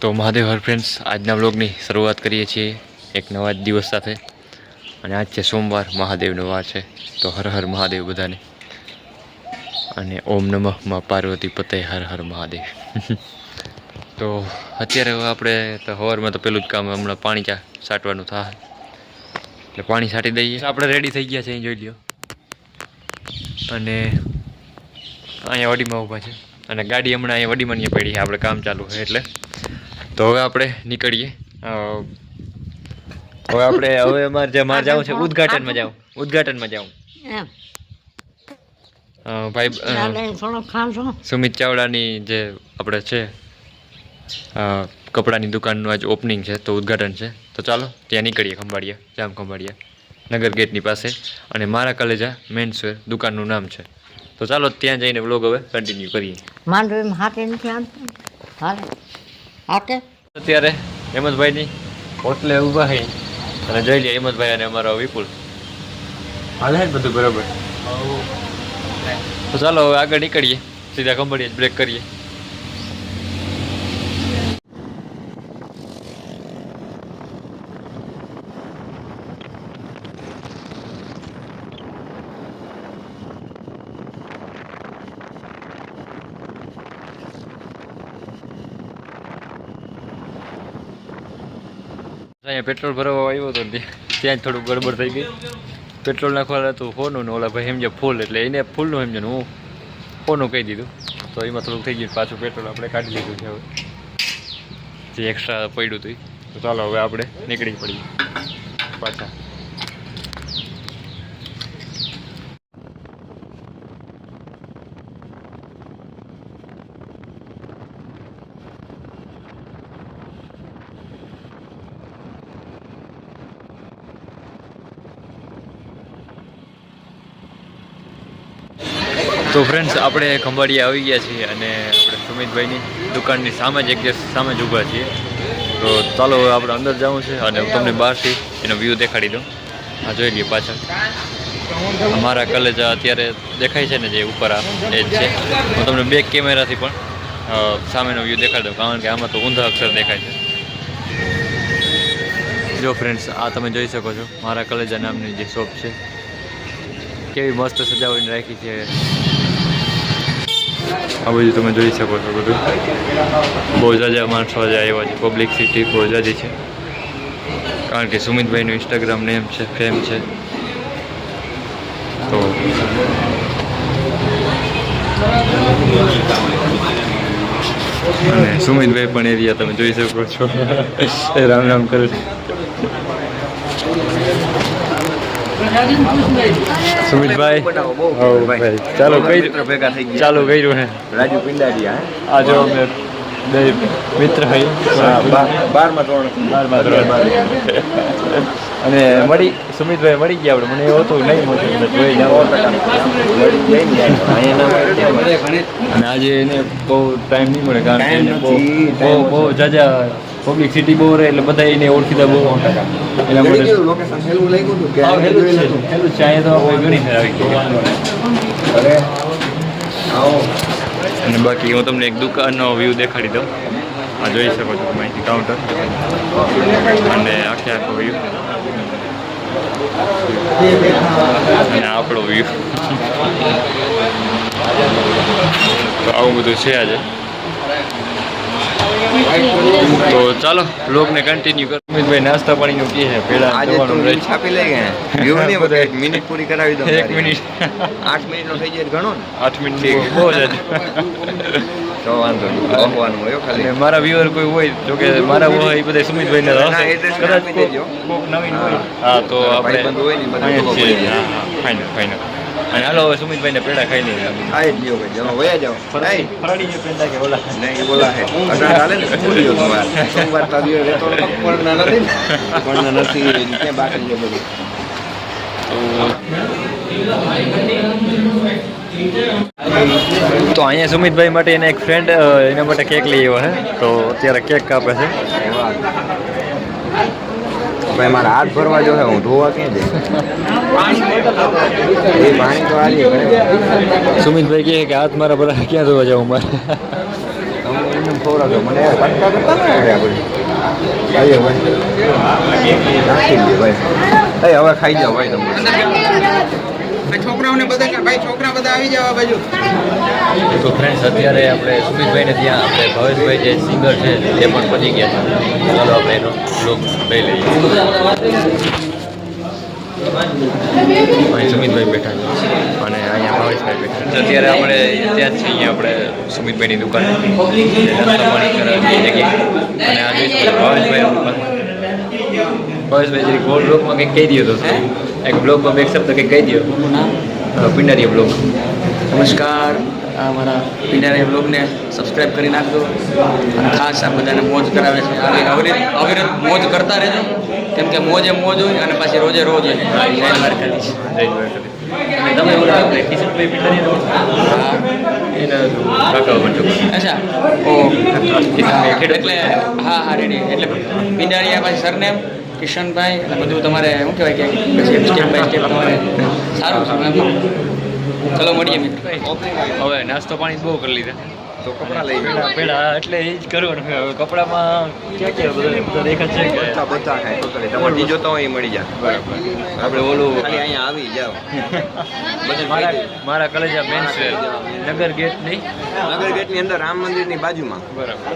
તો Mahadev her friends આજના બ્લોગની શરૂઆત કરીએ છીએ એક નવા જ દિવસ સાથે. અને આજ છે સોમવાર, મહાદેવનો વાર છે. તો હર હર મહાદેવ બધાને. અને ઓમ નમઃ માં પાર્વતી પતે હર હર મહાદેવ. તો અત્યારે આપણે તો સવારમાં તો પેલું જ કામ, હમણાં પાણી ચા સાટવાનું થાય એટલે પાણી સાટી દઈએ. આપણે રેડી થઈ ગયા છે, અહીં જોઈ લ્યો. અને અહીંયા વડીમાં ઊભા છે. અને ગાડી હમણાં અહીંયા વડીમાં પડી આપણે કામ ચાલુ છે, એટલે. તો હવે આપણે નીકળીએ. હવે આપણે હવે અમારે જે મારે જવું છે ઉદઘાટનમાં જાઉં ઉદઘાટનમાં જાઉં ભાઈ સુમિત ચાવડાની જે આપણે છે કપડાની દુકાનનું આજ ઓપનિંગ છે તો ઉદ્ઘાટન છે. તો ચાલો ત્યાં નીકળીએ ખંભાળિયા જામ ખંભાળિયા નગર ગેટની પાસે. અને મારા કલેજા મેન્સવેર દુકાનનું નામ છે. તો ચાલો ત્યાં જઈને વ્લોગ હવે કન્ટિન્યુ કરીએ. માંડવીમાં હાથે નથી આવતું? હાલે. હાથે અત્યારે હેમંતભાઈની હોટલે ઊભા છે અને જોઈ લઈએ હેમંતભાઈ અને અમારો વિપુલ. હાલે બધું બરાબર? તો ચાલો હવે આગળ નીકળીએ. સીધા ખંભાળીએ બ્રેક કરીએ. અહીંયા પેટ્રોલ ભરવા આવ્યો હતો ત્યાં જ થોડું ગડબડ થઈ ગઈ. પેટ્રોલ નાખવાનું હતું ફોનું ને ઓલા ભાઈ સમજે ફૂલ એટલે એને ફૂલનું સમજે હું ફોનનું કહી દીધું. તો એમાં થોડુંક થઈ ગયું પાછું પેટ્રોલ આપણે કાઢી લીધું છે હવે. જે એક્સ્ટ્રા પડ્યું હતું. તો ચાલો હવે આપણે નીકળી પડીએ પાછા. તો ફ્રેન્ડ્સ આપણે ખંભાળીએ આવી ગયા છીએ અને આપણે સુમિતભાઈની દુકાનની સામે જ એક દિવસ સામે જ ઊભા છીએ. તો ચાલો હવે આપણે અંદર જવું છે અને હું તમને બહારથી એનો વ્યૂ દેખાડી દઉં. આ જોઈ લઈએ પાછળ. અમારા કલેજ અત્યારે દેખાય છે ને જે ઉપર આ એ જ છે. હું તમને બેક કેમેરાથી પણ સામેનો વ્યૂ દેખાડી દઉં, કારણ કે આમાં તો ઊંધા અક્ષર દેખાય છે. જો ફ્રેન્ડ્સ આ તમે જોઈ શકો છો, મારા કલેજા નામની જે શોપ છે. કેવી મસ્ત સજાવટ રાખી છે. આ બધું તમે જોઈ શકો છો બધું. બહુ જાજા માણસો આજે આવ્યા છે પબ્લિક સિટી બહુ જાજી છે. કારણ કે સુમિતભાઈનું ઇન્સ્ટાગ્રામ નેમ છે ફેમ છે. તો અને સુમિતભાઈ પણ એરિયા તમે જોઈ શકો છો. રામ રામ કરે છે. સુમિતભાઈ. ભાઈ. ચાલો કઈ ભેગા થઈ ગયા. ચાલુ કર્યું હે? રાજુ પિંડારિયા આજે અમે બે મિત્ર બારમા ધોરણ બારમા ધોરણ. અને મળી સુમિતભાઈ મળી ગયા આપણે. મને એવું હતું નહીં જાઓ. અને આજે એને બહુ ટાઈમ નહીં મળે કારણ કે બહુ બહુ જાજા પબ્લિક સિટી બહુ રહે એટલે બધા એને ઓળખીતા બહુ એના માટે લોકેશન હેલું લાગ્યું હતું કે હેલું છે. લેતું. હેલું જ છે. અહીંયા તો આપણે ઘણી ફેર આવી અરે આવો. અને બાકી હું તમને એક દુકાનનો વ્યૂ દેખાડી દઉં. આ જોઈ શકો છો તમે અહીંથી કાઉન્ટર અને આખે આખો વ્યૂ અને આપણો વ્યૂ તો આવું બધું છે આજે. તો ચાલો બ્લોગને કન્ટિન્યુ કરો. અમિતભાઈ નાસ્તા પાણીનું કે છે પેલા આજે તો છાપી લઈ ગયા. નહીં બધા એક મિનિટ પૂરી કરાવી દો એક મિનિટ આઠ મિનિટનો થઈ જાય ઘણો ને. આઠ મિનિટ બહુ જ તો વાંધો નહીં. હોય ખાલી. મારા વ્યુઅર કોઈ હોય જો કે મારા હોય એ બધા સુમિતભાઈ ને ના, address મને કદાચ. કોક નવીન હોય. હા. તો આપણે ફાઇનલ ફાઇનલ અને હાલો હવે સુમિતભાઈ ને પેડા ખાઈ લઈએ. આ જ લ્યો ભાઈ જમા વયા જાઓ. નહીં. ફરાળી જે પેંડા કે ઓલા? નહીં બોલા હે અઢાર હાલે ને શું ગયો તમારે સોમવાર તારીખે રહેતો પણ નથી ને. પણ નથી ક્યાં બાકી છે બધું? તો અહીંયા સુમિતભાઈ માટે એના એક ફ્રેન્ડ એના માટે કેક લઈ આવ્યો છે. તો અત્યારે કેક કાપે છે. ભાઈ મારા હાથ ભરવા જો હે ધોવા ક્યાં જઈશ? એ પાણી તો ઘરે. સુમિતભાઈ કહે કે હાથ મારા પર ક્યાં ધોવા જાઉં મારે મને વાટકા કરતા ને ભાઈ. હવે ખાઈ જાઓ ભાઈ તમે. બધા ભાઈ છોકરા બધા આવી જાવ બાજુ. તો ફ્રેન્ડ્સ અત્યારે આપણે સુમિતભાઈને ત્યાં આપણે ભવેશભાઈ જે સિંગર છે તે પણ પતી ગયા છે. ચાલો આપણે એનો લોક લઈ લઈએ. સુમિતભાઈ બેઠા છે. અને અહીંયા ભાવેશભાઈ બેઠા છે. અત્યારે આપણે ત્યાં જ છીએ આપણે સુમિતભાઈની દુકાન. અને આ જોઈ ભાવેશભાઈ ભાવેશભાઈ જરીક ગોળ બ્લોકમાં કંઈક કહી દો તો એક બ્લોકમાં બે એક શબ્દ કંઈક કહી દો પિંડારીય બ્લોગ નમસ્કાર. આ મારા પિંડારીએ બ્લોગને સબસ્ક્રાઈબ કરી નાખજો. અને ખાસ આ બધાને મોજ કરાવે છે. અને અવિરત અવિરત મોજ કરતા રહેજો. કેમ કે મોજે મોજ હોય અને પાછી રોજે રોજ હોય. જય દ્વારકાધીશ જય દ્વારકાધીશ. તમે આપણે કિશનભાઈ બનજો અચ્છા. ઓ એટલે હા હા રેડી એટલે પિંડારીયા પાછી સરનેમ કિશનભાઈ અને બધું તમારે, શું કહેવાય કે, પછી સ્ટેપ બાય સ્ટેપ તમારે સારું છે ચલો મળીએ મિત્રો. હવે નાસ્તો પાણી બહુ કરી લીધા. તો કપડા લઈ પેડા પેડા એટલે એ જ કરવાનું. હવે કપડામાં ક્યાં ક્યાં બધા બધા દેખા છે કે બધા બધા હે કરી તમારે જે જોતા હોય એ મળી જાય. બરાબર. આપણે ઓલું ખાલી અહીંયા આવી જાવ બધું મારા. મારા કલેજા મેન્સ નગર ગેટ નહીં નગર ગેટની અંદર રામ મંદિરની બાજુમાં. બરાબર.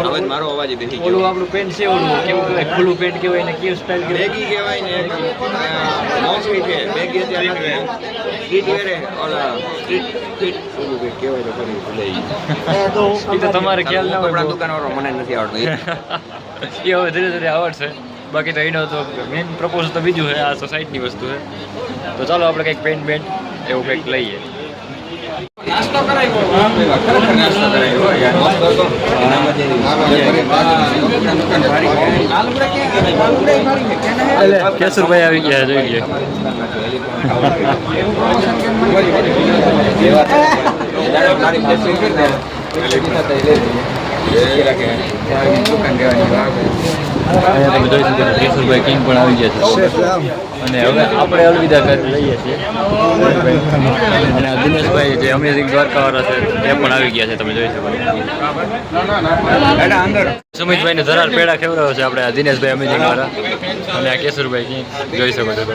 અવાજ મારો અવાજ બેસી ઓલું આપણું પેન્ટ છે ઓલું કેવું કહેવાય? ખુલ્લું પેન્ટ કહેવાય ને કેવું સ્ટાઇલ કહેવાય બેગી કહેવાય? ને મોસમી છે. બેગી અત્યારે એ તો તમારે ખ્યાલ ના હોય દુકાનવાળો મને નથી આવડતું એ હવે ધીરે ધીરે આવડશે. બાકી તો એનો તો મેઇન પ્રપોઝ તો બીજું છે આ સોસાયટીની વસ્તુ છે. તો ચાલો આપણે કંઈક પેન્ટ બેન્ટ એવું કંઈક લઈએ. નાસ્તો કરાવ્યો ખરેખર નાસ્તો કરાવ્યો યાર મસ્ત હતો. એનામાં જે આલુબડા કે આલુબડા એ ખાલી છે કેને હે એટલે કેશુરભાઈ આવી ગયા જોઈ લઈએ મારી blessing કરી દે. અહીંયા તમે જોઈ શકો છો કેશુરભાઈ કિંગ પણ આવી ગયા છે. અને હવે આપણે અલવિદા કરી લઈએ છીએ. અને આ દિનેશભાઈ જે અમેઝિંગ દ્વારકાવાળા છે એ પણ આવી ગયા છે તમે જોઈ શકો છો. ને જરા ધરાર પેડા ખવડાવ્યો છે આપણે આ દિનેશભાઈ અમેઝિંગ વાળા. અને આ કેશુરભાઈ કિંગ જોઈ શકો છો તમે.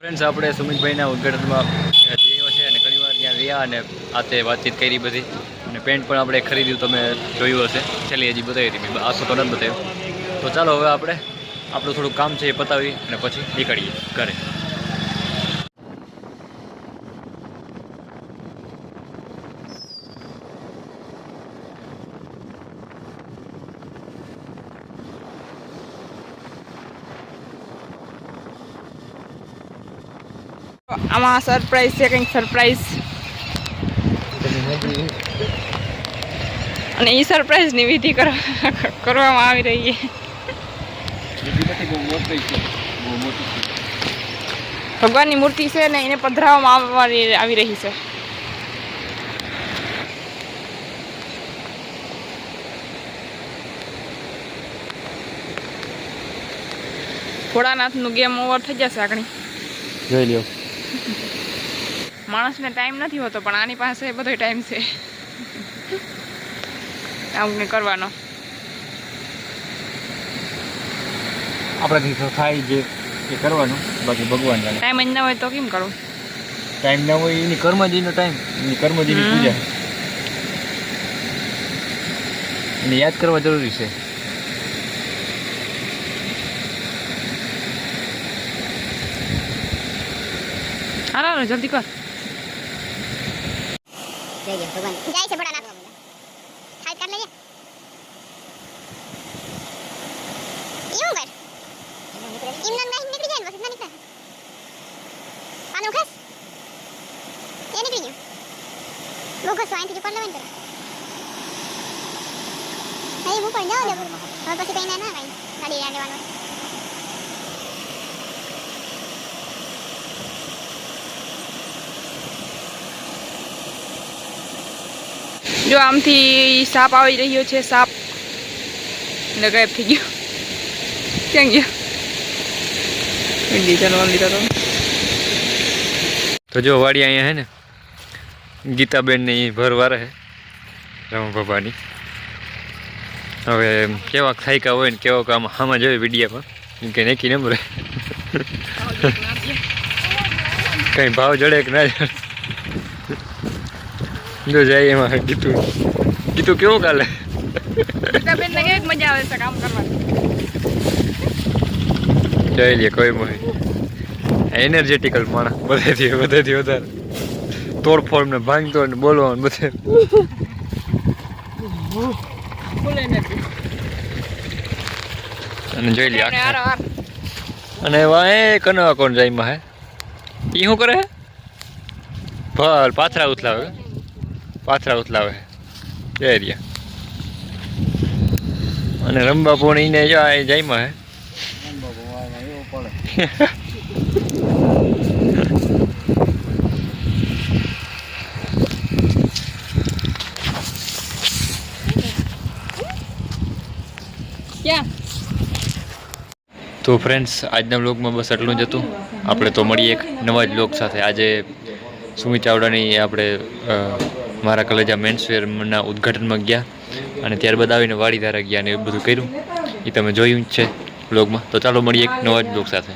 ફ્રેન્ડ્સ આપણે સુમિતભાઈના ઉદઘાટનમાં જઈએ છે અને ઘણીવાર ત્યાં રહ્યા અને આ તે વાતચીત કરી બધી. અને પેન્ટ પણ આપણે ખરીદ્યું, તમે જોયું હશે. છેલ્લી હજી બતાવી હતી આસો તો નથી બતાવ્યો. તો ચાલો હવે આપણે, આપણું થોડું કામ છે એ પતાવી અને પછી નીકળીએ ઘરે. આમાં સરપ્રાઈઝ છે કંઈક સરપ્રાઈઝ અને એ સરપ્રાઈઝની વિધિ કરવામાં આવી રહી છે. ભગવાનની મૂર્તિ છે ને એને પધરાવવામાં આવી રહી છે. ભોળાનાથનું ગેમ ઓવર થઈ જશે આગળ. જોઈ લ્યો. માણસને ટાઈમ નથી હોતો પણ આની પાસે બધો ટાઈમ છે. આવું કરવાનો. આપણાથી તો થાય જે એ કરવાનું બાકી ભગવાન જાણે. ટાઈમ જ ના હોય તો કેમ કરવું ટાઈમ ના હોય એની કર્મજીનો ટાઈમ એની કર્મજીની. પૂજા. એને યાદ કરવા જરૂરી છે. હાલો જલ્દી કર જય ભગવાન જય છે ભોળાનાથ હાલ કર લેજે એવું કર ઇમનાન ભાઈ નીકળી જાય ને પછી ના નીકળે પાનું ખાસ બહુ ઘસો અહીંથી ઉપર લેવાય ને પેલા. અહીં ઉપર જાઓ દે હવે પછી કઈ ના ના કઈ ગાડી લેવાનું જો આમથી સાપ આવી રહ્યો છે સાપ એટલે ગાયબ થઈ ગયો. ક્યાં ગયો? લીધા નો લીધા તો. તો જો વાડી અહીંયા હે ને ગીતાબેન ભરવા રહે ભરવારે હે રમા બાબાની હવે કેવા થાયકા હોય ને કેવા કામ આમાં જોઈએ વિડીયામાં કે નેકી નંબર કઈ ભાવ જડે કે ના જડે? જો જાય એમાં ગીતું. ગીતું કેવો કાલે? બેન ને કેવી મજા આવે છે કામ કરવાની. જોઈ લે કોઈ મોય એનર્જેટિકલ માણસ બધેથી બધેથી વધારે. તોડફોડ ને ભાંગતો ને બોલવાનું બધે. અને જોઈ લે અને વાય કનવા કોણ જાય માં હે? ઈ શું કરે? ભલ પાથરા ઉથલાવે. પાથરા ઉથલાવે જય રહ્યા અને રંબા એને જો આ જાયમાં હે. તો ફ્રેન્ડ્સ આજના બ્લોગમાં બસ એટલું જ હતું. આપણે તો મળીએ એક નવા જ બ્લોગ સાથે. આજે સુમિત ચાવડાની આપણે મારા કલેજા મેન્સવેરના ઉદ્ઘાટનમાં ગયા અને ત્યારબાદ આવીને વાડીધારા ગયા અને એવું બધું કર્યું. એ તમે જોયું જ છે બ્લોગમાં તો ચાલો મળીએ એક નવા જ બ્લોગ સાથે.